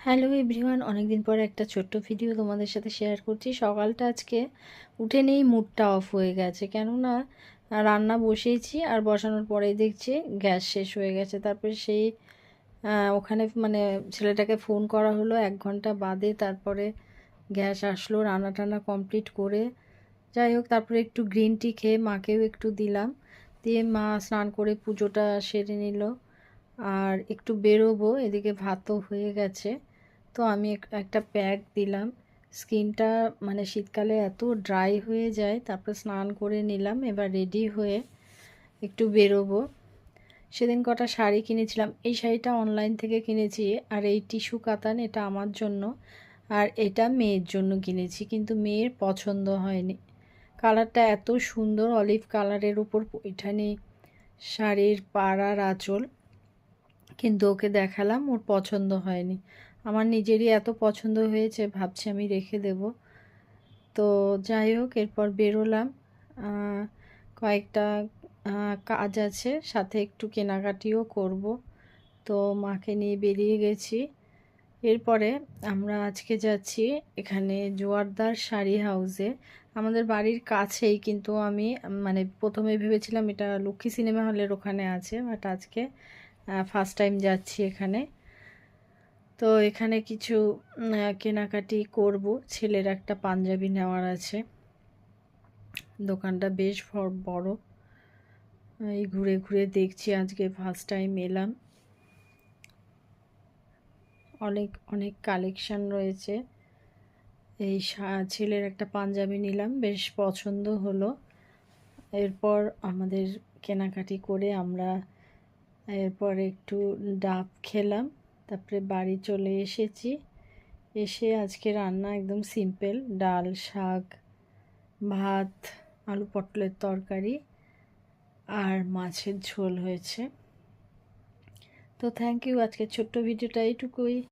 Hello everyone অনেকদিন পরে একটা ছোট্ট ভিডিও তোমাদের সাথে শেয়ার করছি। সকালটা আজকে উঠে নেই মুডটা অফ হয়ে গেছে। কেননা, রান্না বসিয়েছি আর বসানোর পরেই দেখছি গ্যাস শেষ হয়ে গেছে। তারপরে সেই ওখানে মানে ছেলেটাকে ফোন করা হলো এক ঘণ্টা বাদে। তারপরে গ্যাস আসলো, রান্না টান্না কমপ্লিট করে। যাই হোক, তারপরে একটু গ্রিন টি খেয়ে মাকেও একটু দিলাম। দিয়ে মা স্নান করে পুজোটা সেরে নিল। আর একটু বেরোবো, এদিকে ভাতও হয়ে গেছে। তো আমি এক- একটা প্যাক দিলাম। স্কিনটা মানে শীতকালে এত ড্রাই হয়ে যায়, তারপর স্নান করে নিলাম, এবার রেডি হয়ে একটু বেরোবো। সেদিন কটা শাড়ি কিনেছিলাম, এই শাড়িটা অনলাইন থেকে কিনেছি আর এই টিস্যু কাতান এটা আমার জন্য আর এটা মেয়ের জন্য কিনেছি, কিন্তু মেয়ের পছন্দ হয়নি। কালারটা এত সুন্দর অলিভ কালারের উপর পৈঠানি শাড়ির পাড়ার আঁচল। কিন্তু ওকে দেখালাম, ওর পছন্দ হয়নি। আমার নিজেরই এত পছন্দ হয়েছে, ভাবছি আমি রেখে দেব। তো যাই হোক, এরপর বেরোলাম। কয়েকটা কাজ আছে, সাথে একটু কেনাকাটিও করব। তো মাকে নিয়ে বেরিয়ে গেছি। এরপরে আমরা আজকে যাচ্ছি এখানে জোয়ারদার শাড়ি হাউসে। আমাদের বাড়ির কাছেই কিন্তু আমি মানে প্রথমে ভেবেছিলাম এটা লক্ষ্মী সিনেমা হলের ওখানে আছে, বাট আজকে ফার্স্ট টাইম যাচ্ছি এখানে। তো এখানে কিছু কেনাকাটি করব। ছেলের একটা পাঞ্জাবি নেওয়ার আছে। দোকানটা বেশ বড়। এই ঘুরে ঘুরে দেখছি, আজকে ফার্স্ট টাইম এলাম। অনেক অনেক কালেকশন রয়েছে। এই ছেলের একটা পাঞ্জাবি নিলাম, বেশ পছন্দ হলো। এরপর আমাদের কেনাকাটি করে আমরা এরপর একটু ডাব খেলাম, তারপরে বাড়ি চলে এসেছি। এসে আজকে রান্না একদম সিম্পল ডাল, শাক, ভাত, আলু পটলের তরকারি আর মাছের ঝোল হয়েছে। তো থ্যাংক ইউ আজকে ছোট্ট ভিডিওটা এইটুকুই।